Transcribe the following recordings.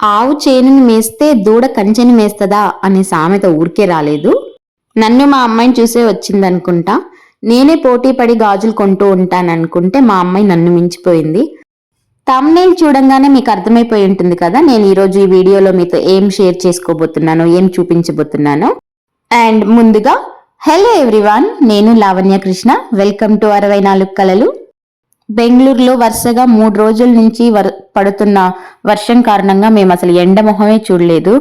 ఆవు చేనుని మేస్తే దూడ కంచెని మేస్తదా అనే సామెత ఊరికే రాలేదు. నన్ను మా అమ్మాయిని చూసే వచ్చిందనుకుంటా. నేనే పోటీ పడి గాజులు కొంటూ ఉంటాననుకుంటే మా అమ్మాయి నన్ను మించిపోయింది. తమ్నేల్ చూడంగానే మీకు అర్థమైపోయి ఉంటుంది కదా నేను ఈరోజు ఈ వీడియోలో మీతో ఏం షేర్ చేసుకోబోతున్నాను ఏం చూపించబోతున్నాను. అండ్ ముందుగా హలో ఎవ్రీవాన్ నేను లావణ్య కృష్ణ. వెల్కమ్ టు అరవై నాలుగు కలలు బెంగళూరులో వరుసగా మూడు రోజుల నుంచి వర్ పడుతున్న వర్షం కారణంగా మేము అసలు ఎండ మొహమే చూడలేదు.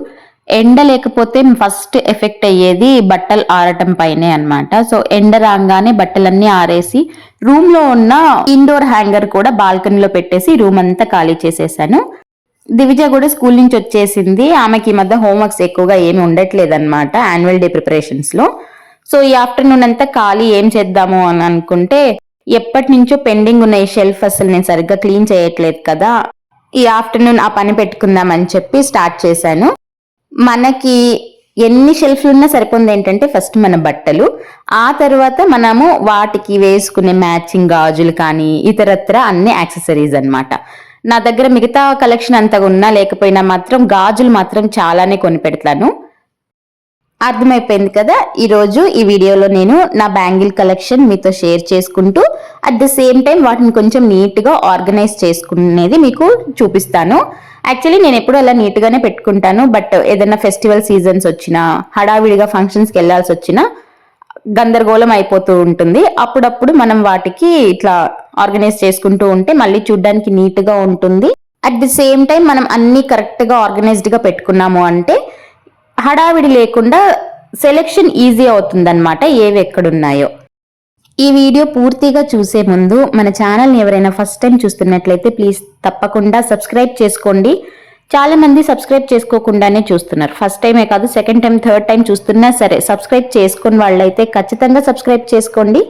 ఎండ లేకపోతే ఫస్ట్ ఎఫెక్ట్ అయ్యేది బట్టలు ఆరటం పైనే అనమాట సో ఎండ రాగానే బట్టలన్నీ ఆరేసి రూమ్లో ఉన్న ఇండోర్ హ్యాంగర్ కూడా బాల్కనీలో పెట్టేసి రూమ్ అంతా ఖాళీ చేసేసాను. దివిజ కూడా స్కూల్ నుంచి వచ్చేసింది. ఆమెకి ఈ మధ్య హోంవర్క్స్ ఎక్కువగా ఏమి ఉండట్లేదు అనమాట యాన్యువల్ డే ప్రిపరేషన్స్లో సో ఈ ఆఫ్టర్నూన్ అంతా ఖాళీ ఏం చేద్దాము అని అనుకుంటే ఎప్పటి నుంచో పెండింగ్ ఉన్న ఈ షెల్ఫ్ అసలు నేను సరిగ్గా క్లీన్ చేయట్లేదు కదా. ఈ ఆఫ్టర్నూన్ ఆ పని పెట్టుకుందామని చెప్పి స్టార్ట్ చేశాను. మనకి ఎన్ని షెల్ఫ్లు ఉన్నా సరిపోయింది ఏంటంటే ఫస్ట్ మన బట్టలు. ఆ తర్వాత మనము వాటికి వేసుకునే మ్యాచింగ్ గాజులు కానీ ఇతరత్ర అన్ని యాక్సెసరీస్ అనమాట నా దగ్గర మిగతా కలెక్షన్ అంతగా ఉన్నా లేకపోయినా మాత్రం గాజులు మాత్రం చాలానే కొని పెడతాను. అర్థమైపోయింది కదా? ఈరోజు ఈ వీడియోలో నేను నా బ్యాంగిల్ కలెక్షన్ మీతో షేర్ చేసుకుంటూ అట్ ద సేమ్ టైం వాటిని కొంచెం నీట్గా ఆర్గనైజ్ చేసుకునేది మీకు చూపిస్తాను. యాక్చువల్లీ నేను ఎప్పుడు అలా నీట్గానే పెట్టుకుంటాను బట్ ఏదైనా ఫెస్టివల్ సీజన్స్ వచ్చినా హడావిడిగా ఫంక్షన్స్కి వెళ్ళాల్సి వచ్చినా గందరగోళం అయిపోతూ ఉంటుంది. అప్పుడప్పుడు మనం వాటికి ఇట్లా ఆర్గనైజ్ చేసుకుంటూ ఉంటే మళ్ళీ చూడ్డానికి నీట్గా ఉంటుంది. అట్ ది సేమ్ టైం మనం అన్ని కరెక్ట్గా ఆర్గనైజ్డ్గా పెట్టుకున్నాము అంటే హడావిడి లేకుండా సెలెక్షన్ ఈజీ అవుతుందన్నమాట ఏవి ఎక్కడున్నాయో. ఈ వీడియో పూర్తిగా చూసే ముందు మన ఛానల్ని ఎవరైనా ఫస్ట్ టైం చూస్తున్నట్లయితే ప్లీజ్ తప్పకుండా సబ్స్క్రైబ్ చేసుకోండి. చాలా మంది సబ్స్క్రైబ్ చేసుకోకుండానే చూస్తున్నారు. ఫస్ట్ టైమే కాదు సెకండ్ టైం థర్డ్ టైం చూస్తున్నా సరే సబ్స్క్రైబ్ చేసుకుని వాళ్ళైతే ఖచ్చితంగా సబ్స్క్రైబ్ చేసుకోండి.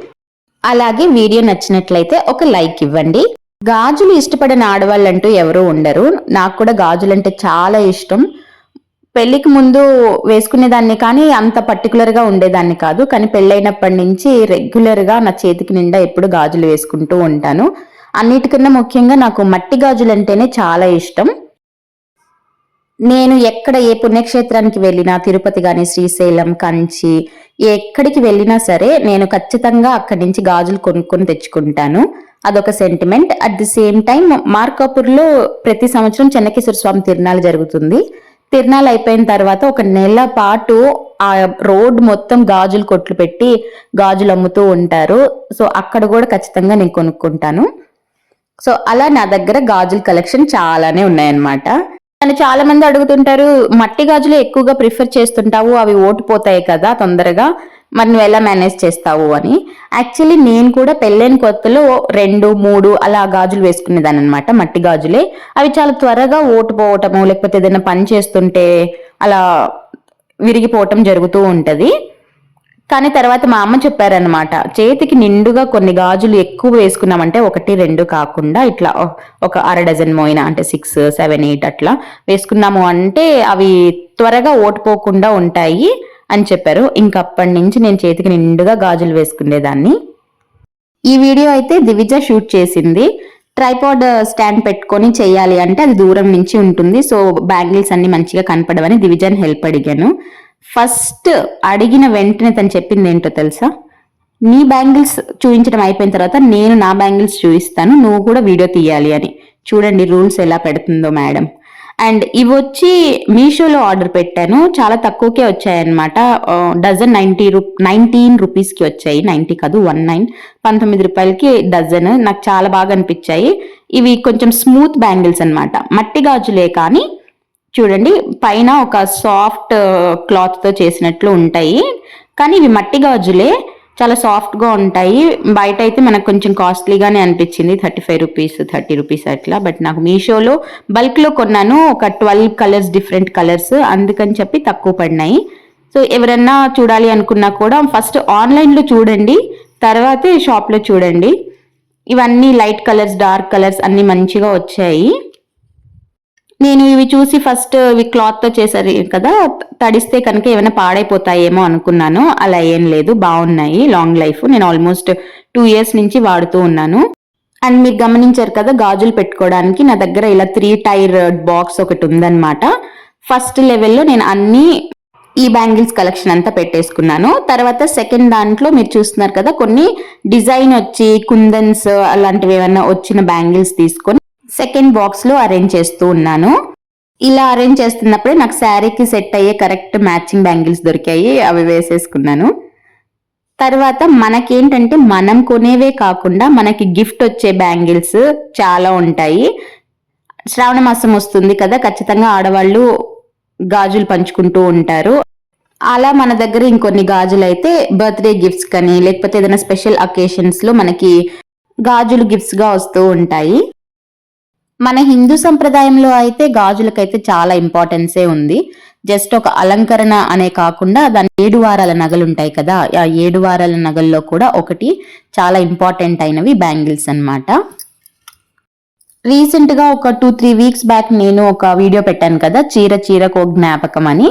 అలాగే వీడియో నచ్చినట్లయితే ఒక లైక్ ఇవ్వండి. గాజులు ఇష్టపడిన ఆడవాళ్ళంటూ ఎవరూ ఉండరు. నాకు కూడా గాజులంటే చాలా ఇష్టం. పెళ్ళికి ముందు వేసుకునేదాన్ని కానీ అంత పర్టికులర్గా ఉండేదాన్ని కాదు. కానీ పెళ్ళైనప్పటి నుంచి రెగ్యులర్గా నా చేతికి నిండా ఎప్పుడు గాజులు వేసుకుంటూ ఉంటాను. అన్నిటికన్నా ముఖ్యంగా నాకు మట్టి గాజులు అంటేనే చాలా ఇష్టం. నేను ఎక్కడ ఏ పుణ్యక్షేత్రానికి వెళ్ళినా తిరుపతి కానీ శ్రీశైలం కంచి ఎక్కడికి వెళ్ళినా సరే నేను ఖచ్చితంగా అక్కడి నుంచి గాజులు కొనుక్కొని తెచ్చుకుంటాను. అదొక sentiment at the same time మార్కాపూర్లో ప్రతి సంవత్సరం చెన్నకేశ్వర స్వామి తిరునాలు జరుగుతుంది. తిరణాలు అయిపోయిన తర్వాత ఒక నెల పాటు ఆ రోడ్ మొత్తం గాజులు కొట్లు పెట్టి గాజులు అమ్ముతూ ఉంటారు. సో అక్కడ కూడా ఖచ్చితంగా నేను కొనుక్కుంటాను. సో అలా నా దగ్గర గాజుల కలెక్షన్ చాలానే ఉన్నాయన్నమాట. నన్ను చాలా మంది అడుగుతుంటారు మట్టి గాజులు ఎక్కువగా ప్రిఫర్ చేస్తుంటావు అవి ఓటిపోతాయి కదా తొందరగా. మరి నువ్వు ఎలా మేనేజ్ చేస్తావు అని. యాక్చువల్లీ నేను కూడా పెళ్ళైన కొత్తలో రెండు మూడు అలా గాజులు వేసుకునేదాన్ని అనమాట మట్టి గాజులే. అవి చాలా త్వరగా ఓటుపోవటము లేకపోతే ఏదైనా పని చేస్తుంటే అలా విరిగిపోవటం జరుగుతూ ఉంటుంది. కానీ తర్వాత మా అమ్మ చెప్పారనమాట చేతికి నిండుగా కొన్ని గాజులు ఎక్కువ వేసుకున్నామంటే ఒకటి రెండు కాకుండా ఇట్లా ఒక అర డజన్ మోయిన అంటే సిక్స్ సెవెన్ ఎయిట్ అట్లా వేసుకున్నాము అంటే అవి త్వరగా ఓటుపోకుండా ఉంటాయి. అని చెప్పారు. ఇంకప్పటి నుంచి నేను చేతికి నిండుగా గాజులు వేసుకునేదాన్ని. ఈ వీడియో అయితే దివిజ షూట్ చేసింది. ట్రైపాడ్ స్టాండ్ పెట్టుకొని చేయాలి అంటే అది దూరం నుంచి ఉంటుంది. సో బ్యాంగిల్స్ అన్ని మంచిగా కనపడవని దివిజన్ హెల్ప్ అడిగాను. ఫస్ట్ అడిగిన వెంటనే తను చెప్పింది ఏంటో తెలుసా? నీ బ్యాంగిల్స్ చూపించడం అయిపోయిన తర్వాత నేను నా బ్యాంగిల్స్ చూపిస్తాను నువ్వు కూడా వీడియో తీయాలి అని. చూడండి రూల్స్ ఎలా పెడుతుందో మేడం. అండ్ ఇవి వచ్చి మీషోలో ఆర్డర్ పెట్టాను. చాలా తక్కువకే వచ్చాయన్నమాట. డజన్ నైంటీ రూ నైన్టీన్ రూపీస్కి వచ్చాయి. నైంటీ కాదు వన్ నైన్. పంతొమ్మిది రూపాయలకి డజన్. నాకు చాలా బాగా అనిపించాయి. ఇవి కొంచెం స్మూత్ బ్యాంగిల్స్ అనమాట మట్టి గాజులే కానీ చూడండి పైన ఒక సాఫ్ట్ క్లాత్తో చేసినట్లు ఉంటాయి. కానీ ఇవి మట్టి గాజులే. చాలా సాఫ్ట్గా ఉంటాయి. బయట అయితే మనకు కొంచెం కాస్ట్లీగానే అనిపించింది. Thirty five rupees thirty rupees అట్లా. బట్ నాకు మీషోలో బల్క్లో కొన్నాను. ఒక ట్వెల్వ్ కలర్స్ డిఫరెంట్ కలర్స్ అందుకని చెప్పి తక్కువ పడినాయి. సో ఎవరన్నా చూడాలి అనుకున్నా కూడా ఫస్ట్ ఆన్లైన్లో చూడండి. తర్వాతే షాప్లో చూడండి. ఇవన్నీ లైట్ కలర్స్ డార్క్ కలర్స్ అన్నీ మంచిగా వచ్చాయి. నేను ఇవి చూసి ఫస్ట్ ఇవి క్లాత్తో చేశారు కదా తడిస్తే కనుక ఏమైనా పాడైపోతాయేమో అనుకున్నాను. అలా ఏం లేదు బాగున్నాయి లాంగ్ లైఫ్ నేను ఆల్మోస్ట్ టూ ఇయర్స్ నుంచి వాడుతూ ఉన్నాను. అండ్ మీరు గమనించారు కదా గాజులు పెట్టుకోవడానికి నా దగ్గర ఇలా త్రీ టైర్ బాక్స్ ఒకటి ఉందన్నమాట. ఫస్ట్ లెవెల్లో నేను అన్ని ఈ బ్యాంగిల్స్ కలెక్షన్ అంతా పెట్టేసుకున్నాను. తర్వాత సెకండ్ దాంట్లో మీరు చూస్తున్నారు కదా కొన్ని డిజైన్ వచ్చి కుందన్స్ అలాంటివి ఏమైనా వచ్చిన బ్యాంగిల్స్ తీసుకొని సెకండ్ బాక్స్లో అరేంజ్ చేస్తూ ఉన్నాను. ఇలా అరేంజ్ చేస్తున్నప్పుడే నాకు శారీకి సెట్ అయ్యే కరెక్ట్ మ్యాచింగ్ బ్యాంగిల్స్ దొరికాయి. అవి వేసేసుకున్నాను. తర్వాత మనకేంటంటే మనం కొనేవే కాకుండా మనకి గిఫ్ట్ వచ్చే బ్యాంగిల్స్ చాలా ఉంటాయి. శ్రావణ మాసం వస్తుంది కదా ఖచ్చితంగా ఆడవాళ్ళు గాజులు పంచుకుంటూ ఉంటారు. అలా మన దగ్గర ఇంకొన్ని గాజులు అయితే బర్త్డే గిఫ్ట్స్ కానీ లేకపోతే ఏదైనా స్పెషల్ అకేషన్స్లో మనకి గాజులు గిఫ్ట్స్గా వస్తూ ఉంటాయి. మన హిందూ సంప్రదాయంలో అయితే గాజులకైతే చాలా ఇంపార్టెన్సే ఉంది. జస్ట్ ఒక అలంకరణ అనే కాకుండా దాని ఏడు వారాల నగలు ఉంటాయి కదా ఆ ఏడు వారాల నగల్లో కూడా ఒకటి చాలా ఇంపార్టెంట్ అయినవి బ్యాంగిల్స్ అన్నమాట. రీసెంట్గా ఒక టూ త్రీ వీక్స్ బ్యాక్ నేను ఒక వీడియో పెట్టాను కదా చీర చీరకు జ్ఞాపకం అని.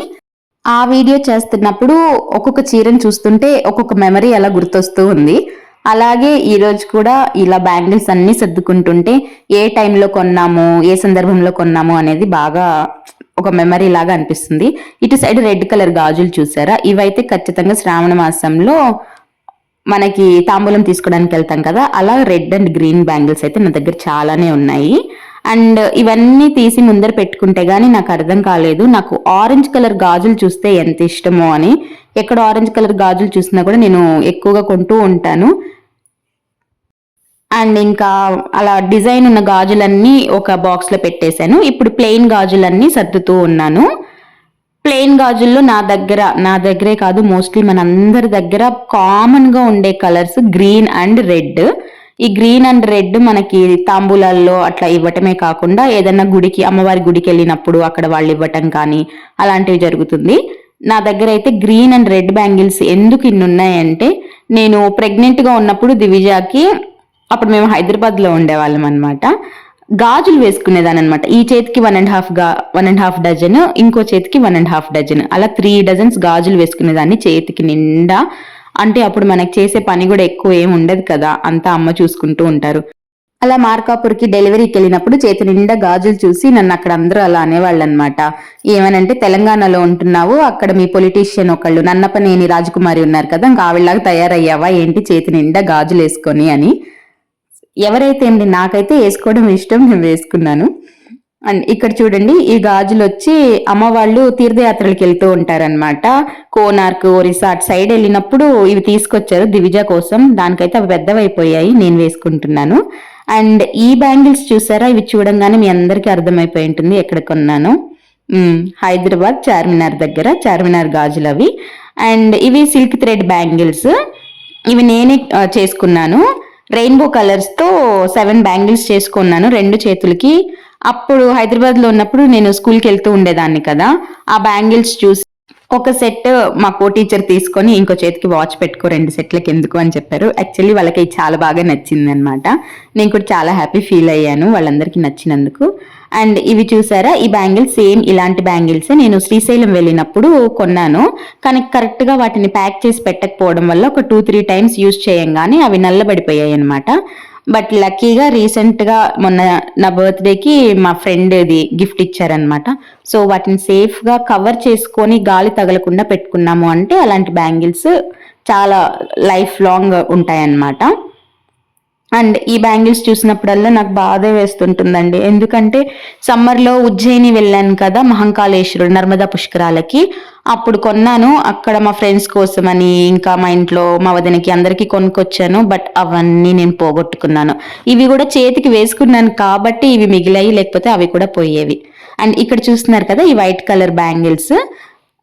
ఆ వీడియో చేస్తున్నప్పుడు ఒక్కొక్క చీరను చూస్తుంటే ఒక్కొక్క మెమరీ అలా గుర్తొస్తూ ఉంది. అలాగే ఈరోజు కూడా ఇలా బ్యాంగిల్స్ అన్ని సర్దుకుంటుంటే ఏ టైంలో కొన్నాము ఏ సందర్భంలో కొన్నాము అనేది బాగా ఒక మెమరీ లాగా అనిపిస్తుంది. ఇటు సైడ్ రెడ్ కలర్ గాజులు చూసారా? ఇవైతే ఖచ్చితంగా శ్రావణ మాసంలో మనకి తాంబూలం తీసుకోవడానికి వెళ్తాం కదా? అలా రెడ్ అండ్ గ్రీన్ బ్యాంగిల్స్ అయితే నా దగ్గర చాలానే ఉన్నాయి. అండ్ ఇవన్నీ తీసి ముందర పెట్టుకుంటే గానీ నాకు అర్థం కాలేదు. నాకు ఆరెంజ్ కలర్ గాజులు చూస్తే ఎంత ఇష్టమో అని. ఎక్కడ ఆరెంజ్ కలర్ గాజులు చూసినా కూడా నేను ఎక్కువగా కొంటూ ఉంటాను. అండ్ ఇంకా అలా డిజైన్ ఉన్న గాజులన్నీ ఒక బాక్స్లో పెట్టేశాను. ఇప్పుడు ప్లెయిన్ గాజులన్నీ సర్దుతూ ఉన్నాను. ప్లెయిన్ గాజుల్లో నా దగ్గర నా దగ్గరే కాదు మోస్ట్లీ మన అందరి దగ్గర కామన్గా ఉండే కలర్స్ గ్రీన్ అండ్ రెడ్ ఈ గ్రీన్ అండ్ రెడ్ మనకి తాంబూలాల్లో అట్లా ఇవ్వటమే కాకుండా ఏదన్నా గుడికి అమ్మవారి గుడికి వెళ్ళినప్పుడు అక్కడ వాళ్ళు ఇవ్వటం కానీ అలాంటివి జరుగుతుంది. నా దగ్గర అయితే గ్రీన్ అండ్ రెడ్ బ్యాంగిల్స్ ఎందుకు ఇన్ని ఉన్నాయంటే నేను ప్రెగ్నెంట్గా ఉన్నప్పుడు దివిజాకి అప్పుడు మేము హైదరాబాద్లో ఉండేవాళ్ళం అనమాట గాజులు వేసుకునేదాని అనమాట ఈ చేతికి వన్ అండ్ హాఫ్గా వన్ అండ్ హాఫ్ డజన్ ఇంకో చేతికి వన్ అండ్ హాఫ్ డజన్ అలా త్రీ డజన్స్ గాజులు వేసుకునేదాన్ని చేతికి నిండా. అంటే అప్పుడు మనకి చేసే పని కూడా ఎక్కువ ఏం ఉండదు కదా అంతా అమ్మ చూసుకుంటూ ఉంటారు. అలా మార్కాపూర్కి డెలివరీకి వెళ్ళినప్పుడు చేతి నిండా గాజులు చూసి నన్ను అక్కడ అందరూ అలా అనేవాళ్ళు అనమాట ఏమనంటే తెలంగాణలో ఉంటున్నావు అక్కడ మీ పొలిటీషియన్ ఒకళ్ళు నన్నపనేని రాజకుమారి ఉన్నారు కదా ఇంకా ఆవిడలాగా తయారయ్యావా? ఏంటి చేతి నిండా గాజులు వేసుకొని అని. ఎవరైతే అండి నాకైతే వేసుకోవడం ఇష్టం నేను వేసుకున్నాను. అండ్ ఇక్కడ చూడండి ఈ గాజులు వచ్చి అమ్మ వాళ్ళు తీర్థయాత్రలకు వెళ్తూ ఉంటారనమాట కోనార్క్ ఒరిస్సా అటు సైడ్ వెళ్ళినప్పుడు ఇవి తీసుకొచ్చారు దివిజ కోసం. దానికైతే అవి పెద్దవైపోయాయి నేను వేసుకుంటున్నాను. అండ్ ఈ బ్యాంగిల్స్ చూసారా? ఇవి చూడంగానే మీ అందరికీ అర్థమైపోయి ఉంటుంది ఎక్కడ కొన్నాను. హైదరాబాద్ చార్మినార్ దగ్గర చార్మినార్ గాజులు అవి. అండ్ ఇవి సిల్క్ థ్రెడ్ బ్యాంగిల్స్. ఇవి నేనే చేసుకున్నాను. రెయిన్బో కలర్స్తో సెవెన్ బ్యాంగిల్స్ చేసుకున్నాను రెండు చేతులకి. అప్పుడు హైదరాబాద్లో ఉన్నప్పుడు నేను స్కూల్కి వెళ్తూ ఉండేదాన్ని కదా. ఆ బ్యాంగిల్స్ చూసి ఒక సెట్ మా కో టీచర్ తీసుకొని ఇంకో చేతికి వాచ్ పెట్టుకో రెండు సెట్లకి ఎందుకు అని చెప్పారు. యాక్చువల్లీ వాళ్ళకి ఇది చాలా బాగా నచ్చింది అనమాట నేను కూడా చాలా హ్యాపీ ఫీల్ అయ్యాను వాళ్ళందరికీ నచ్చినందుకు. అండ్ ఇవి చూసారా ఈ బ్యాంగిల్స్ సేమ్ ఇలాంటి బ్యాంగిల్స్ నేను శ్రీశైలం వెళ్ళినప్పుడు కొన్నాను. కానీ కరెక్ట్గా వాటిని ప్యాక్ చేసి పెట్టకపోవడం వల్ల ఒక టూ త్రీ టైమ్స్ యూజ్ చేయంగానే అవి నల్లబడిపోయాయి అనమాట బట్ లక్కీగా రీసెంట్గా మొన్న నా బర్త్డేకి మా ఫ్రెండ్ ఇది గిఫ్ట్ ఇచ్చారనమాట సో వాటిని సేఫ్గా కవర్ చేసుకొని గాలి తగలకుండా పెట్టుకున్నాము అంటే అలాంటి బ్యాంగిల్స్ చాలా లైఫ్ లాంగ్ ఉంటాయన్నమాట. అండ్ ఈ బ్యాంగిల్స్ చూసినప్పుడల్లా నాకు బాధ వేస్తుంటుందండి. ఎందుకంటే సమ్మర్లో ఉజ్జయిని వెళ్ళాను కదా మహంకాళేశ్వరుడు నర్మదా పుష్కరాలకి. అప్పుడు కొన్నాను. అక్కడ మా ఫ్రెండ్స్ కోసమని ఇంకా మా ఇంట్లో మా వదినకి అందరికీ కొనుక్కొచ్చాను. బట్ అవన్నీ నేను పోగొట్టుకున్నాను. ఇవి కూడా చేతికి వేసుకున్నాను కాబట్టి ఇవి మిగిలాయి లేకపోతే అవి కూడా పోయేవి. అండ్ ఇక్కడ చూస్తున్నారు కదా ఈ వైట్ కలర్ బ్యాంగిల్స్.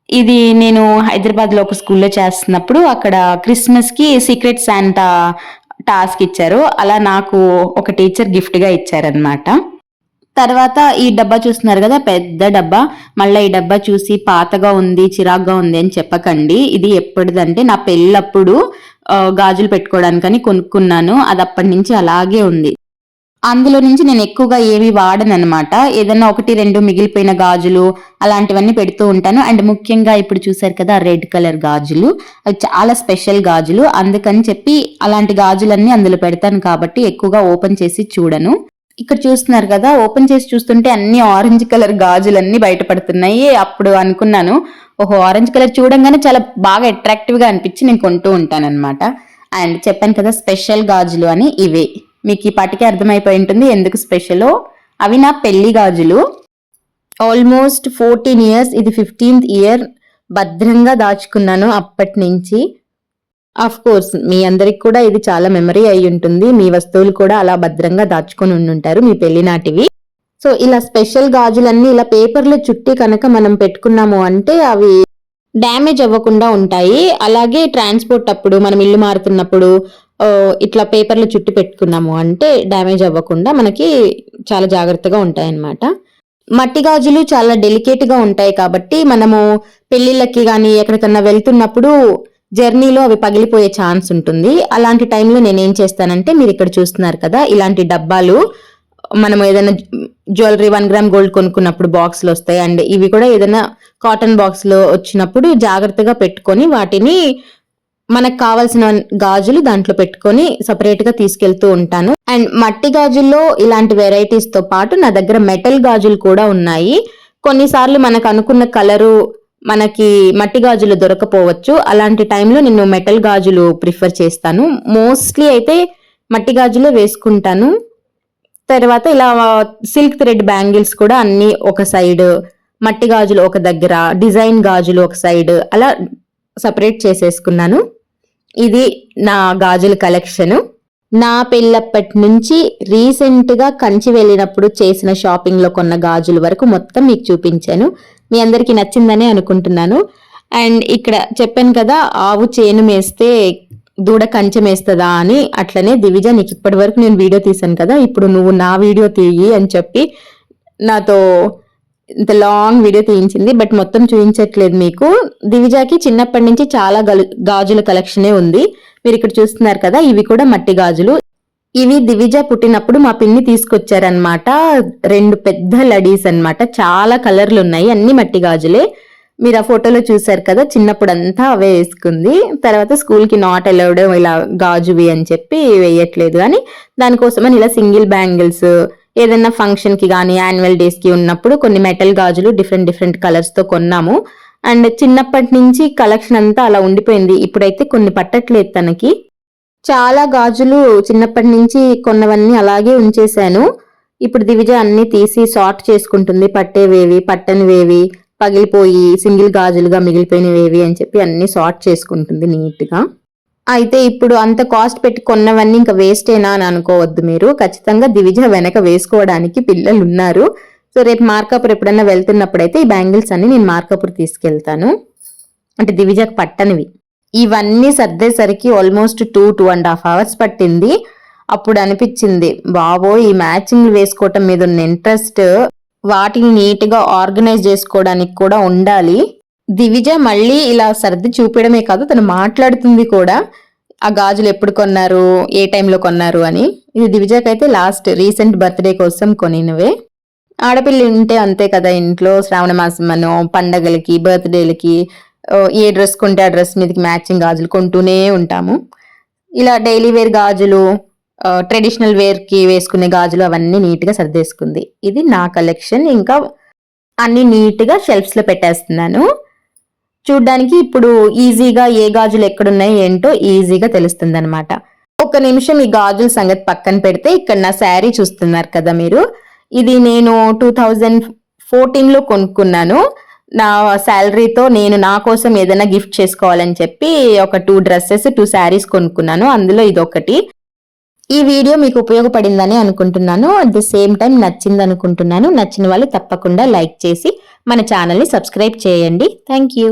ఇది నేను హైదరాబాద్లో ఒక స్కూల్లో చేస్తున్నప్పుడు అక్కడ క్రిస్మస్కి సీక్రెట్ శాంటా టాస్క్ ఇచ్చారు. అలా నాకు ఒక టీచర్ గిఫ్ట్గా ఇచ్చారనమాట తర్వాత ఈ డబ్బా చూస్తున్నారు కదా పెద్ద డబ్బా. మళ్ళీ ఈ డబ్బా చూసి పాతగా ఉంది చిరాగ్గా ఉంది అని చెప్పకండి. ఇది ఎప్పటిదంటే నా పెళ్ళప్పుడు గాజులు పెట్టుకోవడానికని కొనుక్కున్నాను. అది అప్పటి నుంచి అలాగే ఉంది. అందులో నుంచి నేను ఎక్కువగా ఏవి వాడను అనమాట ఏదన్నా ఒకటి రెండు మిగిలిపోయిన గాజులు అలాంటివన్నీ పెడుతూ ఉంటాను. అండ్ ముఖ్యంగా ఇప్పుడు చూసారు కదా రెడ్ కలర్ గాజులు. అవి చాలా స్పెషల్ గాజులు. అందుకని చెప్పి అలాంటి గాజులన్నీ అందులో పెడతాను కాబట్టి ఎక్కువగా ఓపెన్ చేసి చూడను. ఇక్కడ చూస్తున్నారు కదా ఓపెన్ చేసి చూస్తుంటే అన్ని ఆరెంజ్ కలర్ గాజులన్నీ బయటపడుతున్నాయి. అప్పుడు అనుకున్నాను ఓహో ఆరెంజ్ కలర్ చూడంగానే చాలా బాగా అట్రాక్టివ్గా అనిపించి నేను కొంటూ ఉంటాను అనమాట అండ్ చెప్పాను కదా స్పెషల్ గాజులు అని ఇవే. మీకు ఈ పాటికి అర్థమైపోయి ఉంటుంది. ఎందుకు స్పెషలో అవి నా పెళ్ళి గాజులు. ఆల్మోస్ట్ ఫోర్టీన్ ఇయర్స్ ఇది ఫిఫ్టీన్త్ ఇయర్ భద్రంగా దాచుకున్నాను అప్పటి నుంచి. ఆఫ్ కోర్స్ మీ అందరికి కూడా ఇది చాలా మెమరీ అయి ఉంటుంది. మీ వస్తువులు కూడా అలా భద్రంగా దాచుకొని ఉండుంటారు మీ పెళ్ళి నాటివి. సో ఇలా స్పెషల్ గాజులన్నీ ఇలా పేపర్లో చుట్టి కనుక మనం పెట్టుకున్నాము అంటే అవి డ్యామేజ్ అవ్వకుండా ఉంటాయి. అలాగే ట్రాన్స్పోర్ట్ అప్పుడు మనం ఇల్లు మారుతున్నప్పుడు ఇట్లా పేపర్లు చుట్టి పెట్టుకున్నాము అంటే డ్యామేజ్ అవ్వకుండా మనకి చాలా జాగ్రత్తగా ఉంటాయన్నమాట. మట్టి గాజులు చాలా డెలికేట్గా ఉంటాయి కాబట్టి మనము పెళ్ళిళ్ళకి కానీ ఎక్కడికన్నా వెళ్తున్నప్పుడు జర్నీలో అవి పగిలిపోయే ఛాన్స్ ఉంటుంది. అలాంటి టైంలో నేను ఏం చేస్తానంటే మీరు ఇక్కడ చూస్తున్నారు కదా ఇలాంటి డబ్బాలు మనం ఏదైనా జ్యువెలరీ వన్ గ్రామ్ గోల్డ్ కొనుక్కున్నప్పుడు బాక్స్లు వస్తాయి. అండ్ ఇవి కూడా ఏదైనా కాటన్ బాక్స్లో వచ్చినప్పుడు జాగ్రత్తగా పెట్టుకొని వాటిని మనకు కావాల్సిన గాజులు దాంట్లో పెట్టుకొని సపరేట్గా తీసుకెళ్తూ ఉంటాను. అండ్ మట్టి గాజుల్లో ఇలాంటి వెరైటీస్తో పాటు నా దగ్గర మెటల్ గాజులు కూడా ఉన్నాయి. కొన్నిసార్లు మనకు అనుకున్న కలరు మనకి మట్టి గాజులు దొరకపోవచ్చు. అలాంటి టైంలో నేను మెటల్ గాజులు ప్రిఫర్ చేస్తాను. మోస్ట్లీ అయితే మట్టి గాజులే వేసుకుంటాను. తర్వాత ఇలా సిల్క్ థ్రెడ్ బ్యాంగిల్స్ కూడా అన్ని ఒక సైడ్ మట్టి గాజులు ఒక దగ్గర డిజైన్ గాజులు ఒక సైడ్ అలా సపరేట్ చేసేసుకున్నాను. ఇది నా గాజుల కలెక్షను. నా పెళ్ళప్పటి నుంచి రీసెంట్గా కంచి వెళ్ళినప్పుడు చేసిన షాపింగ్లో కొన్న గాజుల వరకు మొత్తం మీకు చూపించాను. మీ అందరికి నచ్చిందనే అనుకుంటున్నాను. అండ్ ఇక్కడ చెప్పాను కదా ఆవు చేను మేస్తే దూడ కంచెం వేస్తుందా అని అట్లనే దివిజ నీకు ఇప్పటి వరకు నేను వీడియో తీసాను కదా ఇప్పుడు నువ్వు నా వీడియో తీయి అని చెప్పి నాతో ఇంత లాంగ్ వీడియో తీయించింది బట్ మొత్తం చూపించట్లేదు మీకు. దివిజాకి చిన్నప్పటి నుంచి చాలా గాజుల కలెక్షనే ఉంది. మీరు ఇక్కడ చూస్తున్నారు కదా ఇవి కూడా మట్టి గాజులు. ఇవి దివిజ పుట్టినప్పుడు మా పిన్ని తీసుకొచ్చారనమాట రెండు పెద్ద లడీస్ అన్నమాట. చాలా కలర్లు ఉన్నాయి అన్ని మట్టి గాజులే. మీరు ఆ ఫోటోలో చూసారు కదా చిన్నప్పుడు అంతా అవే వేసుకుంది. తర్వాత స్కూల్కి నాట్ అలౌడ్ ఇలా గాజువి అని చెప్పి వేయట్లేదు. అని దానికోసమని ఇలా సింగిల్ బ్యాంగిల్స్ ఏదైనా ఫంక్షన్కి కానీ యాన్యువల్ డేస్కి ఉన్నప్పుడు కొన్ని మెటల్ గాజులు డిఫరెంట్ డిఫరెంట్ కలర్స్తో కొన్నాము. అండ్ చిన్నప్పటి నుంచి కలెక్షన్ అంతా అలా ఉండిపోయింది. ఇప్పుడైతే కొన్ని పట్టట్లేదు తనకి. చాలా గాజులు చిన్నప్పటి నుంచి కొన్నవన్నీ అలాగే ఉంచేశాను. ఇప్పుడు దివిజ అన్ని తీసి సార్ట్ చేసుకుంటుంది. పట్టేవేవి పట్టనివేవి పగిలిపోయి సింగిల్ గాజులుగా మిగిలిపోయినవేవి అని చెప్పి అన్ని సార్ట్ చేసుకుంటుంది నీట్గా అయితే ఇప్పుడు అంత కాస్ట్ పెట్టి కొన్నవన్నీ ఇంకా వేస్టేనా అని అనుకోవద్దు మీరు. ఖచ్చితంగా దివిజ వెనక వేసుకోవడానికి పిల్లలు ఉన్నారు సో రేపు మార్కాపూర్ ఎప్పుడైనా వెళ్తున్నప్పుడైతే ఈ బ్యాంగిల్స్ అన్ని నేను మార్కాపూర్ తీసుకెళ్తాను. అంటే దివిజకు పట్టనివి. ఇవన్నీ సర్దేసరికి almost two two and half hours పట్టింది. అప్పుడు అనిపించింది బాబో ఈ మ్యాచింగ్ వేసుకోవటం మీద ఉన్న ఇంట్రెస్ట్ వాటిని నీట్గా ఆర్గనైజ్ చేసుకోవడానికి కూడా ఉండాలి. దివిజ మళ్ళీ ఇలా సర్ది చూపించడమే కాదు తను మాట్లాడుతుంది కూడా. ఆ గాజులు ఎప్పుడు కొన్నారు? ఏ టైంలో కొన్నారు? అని. ఇది దివిజకైతే లాస్ట్ రీసెంట్ బర్త్డే కోసం కొనినవే. ఆడపిల్ల ఉంటే అంతే కదా ఇంట్లో. శ్రావణ మాసం పండగలకి బర్త్డేలకి ఏ డ్రెస్ కొంటే ఆ డ్రెస్ మీదకి మ్యాచింగ్ గాజులు కొంటూనే ఉంటాము. ఇలా డైలీ వేర్ గాజులు ట్రెడిషనల్ వేర్కి వేసుకునే గాజులు అవన్నీ నీట్గా సర్దేసుకుంది. ఇది నా కలెక్షన్. ఇంకా అన్ని నీట్గా షెల్ఫ్స్లో పెట్టేస్తున్నాను. చూడ్డానికి ఇప్పుడు ఈజీగా ఏ గాజులు ఎక్కడున్నాయి ఏంటో ఈజీగా తెలుస్తుంది అనమాట ఒక నిమిషం ఈ గాజుల సంగతి పక్కన పెడితే ఇక్కడ నా శారీ చూస్తున్నారు కదా మీరు. ఇది నేను టూ థౌజండ్ ఫోర్టీన్లో కొనుక్కున్నాను. నా శాలరీతో నేను నా కోసం ఏదైనా గిఫ్ట్ చేసుకోవాలని చెప్పి ఒక టూ డ్రెస్సెస్ టూ శారీస్ కొనుక్కున్నాను. అందులో ఇది ఒకటి ఈ వీడియో మీకు ఉపయోగపడిందని అనుకుంటున్నాను. అట్ ది సేమ్ టైం నచ్చింది అనుకుంటున్నాను. నచ్చిన వాళ్ళు తప్పకుండా లైక్ చేసి మన ఛానల్ని సబ్స్క్రైబ్ చేయండి. Thank you